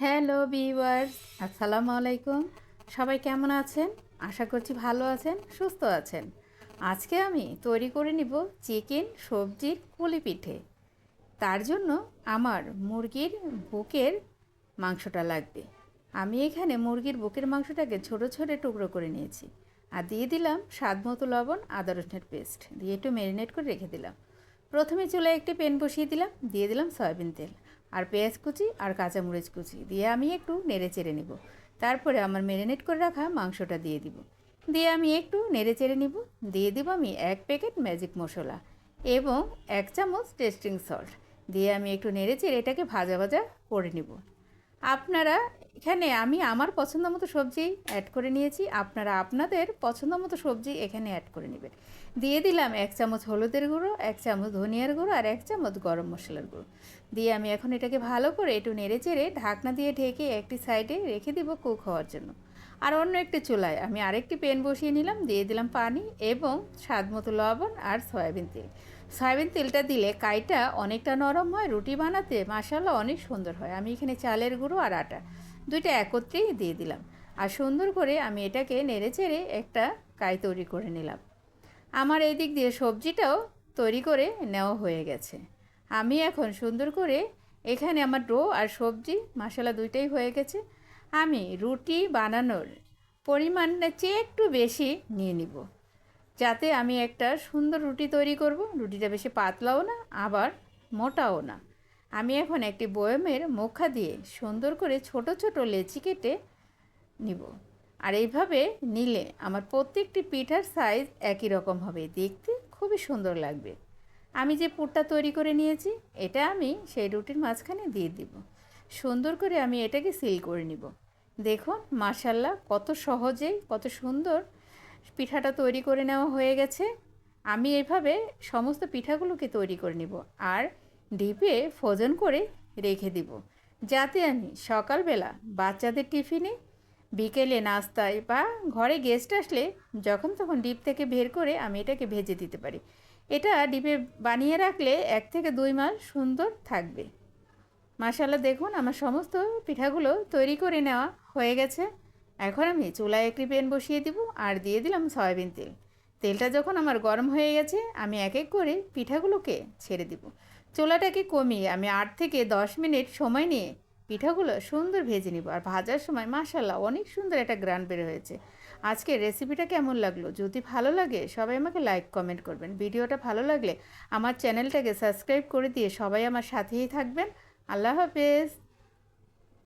Hello viewers, আসসালামু আলাইকুম। সবাই কেমন আছেন? আশা করছি ভালো আছেন, সুস্থ আছেন। আজকে আমি তৈরি করে নিব চিকেন সবজির কুলি পিঠে। তার জন্য আমার মুরগির বুকের মাংসটা লাগবে। আমি এখানে মুরগির বুকের মাংসটাকে ছোট ছোট টুকরো করে নিয়েছি। আর দিয়ে দিলাম স্বাদ মতো লবণ, আদা রসুনের পেস্ট। দিয়ে একটু ম্যারিনেট করে রেখে দিলাম। প্রথমে চুলায় একটি প্যান বসিয়ে দিলাম, দিয়ে দিলাম সয়াবিন তেল। আর পেঁয়াজ কুচি আর কাঁচামরিচ কুচি দিয়ে আমি একটু নেড়ে চেড়ে নেব। তারপরে আমার ম্যারিনেট করে রাখা মাংসটা দিয়ে দিব। দিয়ে আমি একটু নেড়ে চেড়ে নিব। দিয়ে দিব আমি এক প্যাকেট ম্যাজিক মশলা এবং এক চামচ টেস্টিং সল্ট। দিয়ে আমি একটু নেড়ে চেড়ে এটাকে ভাজা ভাজা করে নিব। আপনারা এখানে আমি আমার পছন্দ মতো সবজি অ্যাড করে নিয়েছি। আপনারা আপনাদের পছন্দ মতো সবজি এখানে অ্যাড করে নেবেন। দিয়ে দিলাম এক চামচ হলুদের গুঁড়ো, এক চামচ ধনিয়ার গুঁড়ো আর এক চামচ গরম মশলার গুঁড়ো। দিয়ে আমি এখন এটাকে ভালো করে একটু নেড়ে চেড়ে ঢাকনা দিয়ে ঢেকে একটি সাইডে রেখে দিব কুক হওয়ার জন্য। আর অন্য একটি চুলায় আমি আরেকটি প্যান বসিয়ে নিলাম, দিয়ে দিলাম পানি এবং স্বাদ মতো লবণ আর সয়াবিন তেল। সয়াবিন তেলটা দিলে কাইটা অনেকটা নরম হয়, রুটি বানাতে মাসাল্লা অনেক সুন্দর হয়। আমি এখানে চালের গুঁড়ো আর আটা দুইটা একত্রেই দিয়ে দিলাম আর সুন্দর করে আমি এটাকে নেড়ে চেড়ে একটা কাই তৈরি করে নিলাম। আমার এই দিক দিয়ে সবজিটাও তৈরি করে নেওয়া হয়ে গেছে। আমি এখন সুন্দর করে এখানে আমার ডো আর সবজি মশলা দুইটাই হয়ে গেছে। আমি রুটি বানানোর পরিমাণটা চেয়ে একটু বেশি নিয়ে নিব। যাতে আমি একটা সুন্দর রুটি তৈরি করব। রুটিটা বেশি পাতলাও না, আবার মোটাও না। আমি এখন একটি বয়মের মুখা দিয়ে সুন্দর করে ছোট ছোট লেচি কেটে নিব। আর এইভাবে নিলে আমার প্রত্যেকটি পিঠার সাইজ একই রকম হবে। দেখতে খুবই সুন্দর লাগবে। আমি যে পুরটা তৈরি করে নিয়েছি, এটা আমি সেই রুটির মাঝখানে দিয়ে দিব। সুন্দর করে আমি এটাকে সিল করে নিব। দেখুন মার্শাল্লাহ কত সহজেই, কত সুন্দর পিঠাটা তৈরি করে নেওয়া হয়ে গেছে। আমি এইভাবে সমস্ত পিঠাগুলোকে তৈরি করে নিব আর ডিপে ফোজন করে রেখে দিব। যাতে আমি সকালবেলা বাচ্চাদের টিফিনে, বিকেলে নাস্তায় বা ঘরে গেস্ট আসলে যখন তখন ডিপ থেকে বের করে আমি এটাকে ভেজে দিতে পারি। এটা ডিপে বানিয়ে রাখলে এক থেকে দুই মাস সুন্দর থাকবে। মাসাল্লাহ দেখুন, আমার সমস্ত পিঠাগুলো তৈরি করে নেওয়া হয়ে গেছে। এখন আমি চুলায় একটি প্যান বসিয়ে দিব আর দিয়ে দিলাম সয়াবিন তেল। তেলটা যখন আমার গরম হয়ে গেছে, আমি এক এক করে পিঠাগুলোকে ছেড়ে দিব। চুলাটাকে কমিয়ে আমি আট থেকে দশ মিনিট সময় নিয়ে পিঠাগুলো সুন্দর ভেজে নিব আর ভাজার সময় মাসাল্লাহ অনেক সুন্দর একটা গ্রান বের হয়েছে। আজকে রেসিপিটা কেমন লাগল? যদি ভালো লাগে, সবাই আমাকে লাইক, কমেন্ট করবেন। ভিডিওটা ভালো লাগলে আমার চ্যানেলটাকে সাবস্ক্রাইব করে দিয়ে সবাই আমার সাথেই থাকবেন। আল্লাহ হাফেজ।